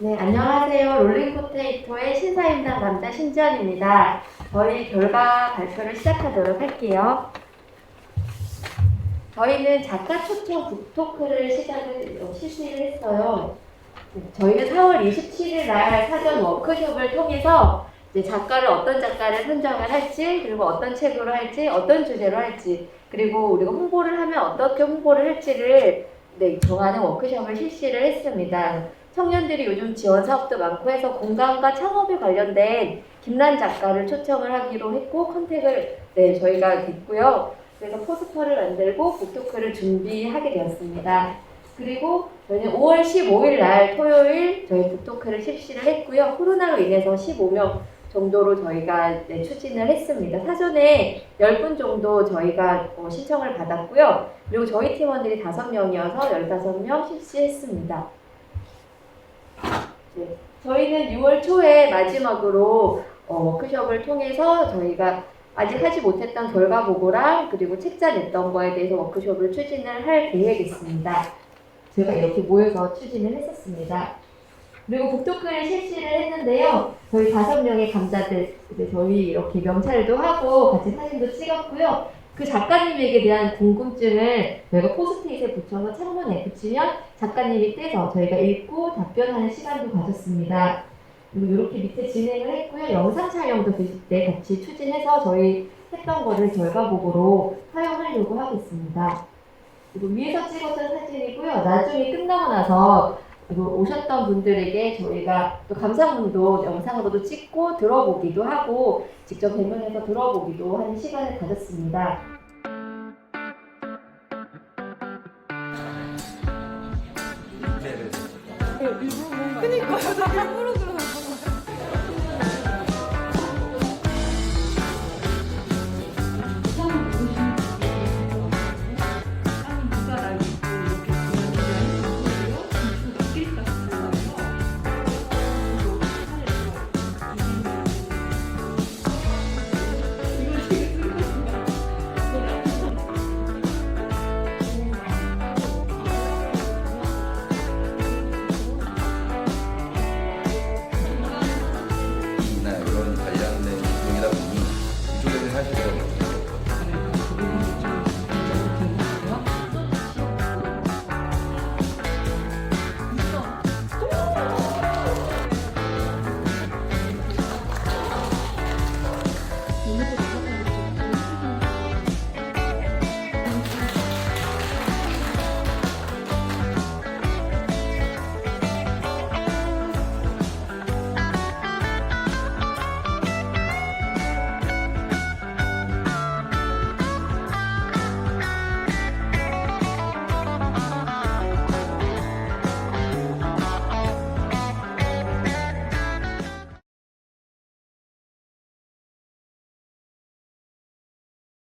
네, 안녕하세요. 롤링포테이토의 신사임당 남자 신지연입니다. 저희 결과 발표를 시작하도록 할게요. 저희는 작가 초청 북토크를 시작을 어, 실시를 했어요. 네, 저희는 4월 27일 날 사전 워크숍을 통해서 작가를 어떤 작가를 선정을 할지 그리고 어떤 책으로 할지 어떤 주제로 할지 그리고 우리가 홍보를 하면 어떻게 홍보를 할지를 네, 정하는 워크숍을 실시를 했습니다. 청년들이 요즘 지원 사업도 많고 해서 공간과 창업에 관련된 김란 작가를 초청을 하기로 했고 컨택을 네, 저희가 됐고요. 그래서 포스터를 만들고 북토크를 준비하게 되었습니다. 그리고 저희는 5월 15일 날 토요일 저희 북토크를 실시를 했고요. 코로나로 인해서 15명 정도로 저희가 네, 추진을 했습니다. 사전에 10분 정도 저희가 어, 신청을 받았고요. 그리고 저희 팀원들이 5명이어서 15명 실시했습니다. 네, 저희는 6월 초에 마지막으로 어, 워크숍을 통해서 저희가 아직 하지 못했던 결과 보고랑 그리고 책자 냈던 거에 대해서 워크숍을 추진을 할 계획이 있습니다. 제가 이렇게 모여서 추진을 했었습니다. 그리고 북토크를 실시를 했는데요. 저희 다섯 명의 감자들, 저희 이렇게 명찰도 하고 같이 사진도 찍었고요. 그 작가님에게 대한 궁금증을 저희가 포스트잇에 붙여서 창문에 붙이면 작가님이 떼서 저희가 읽고 답변하는 시간도 가졌습니다. 그리고 이렇게 밑에 진행을 했고요. 영상 촬영도 그때 같이 추진해서 저희 했던 거를 결과보고로 사용하려고 하고 있습니다. 그리고 위에서 찍었던 사진이고요. 나중에 끝나고 나서 그리고 오셨던 분들에게 저희가 또 감상문도 영상으로도 찍고 들어보기도 하고 직접 대면해서 들어보기도 하는 시간을 가졌습니다. 그니까요, 나 일부러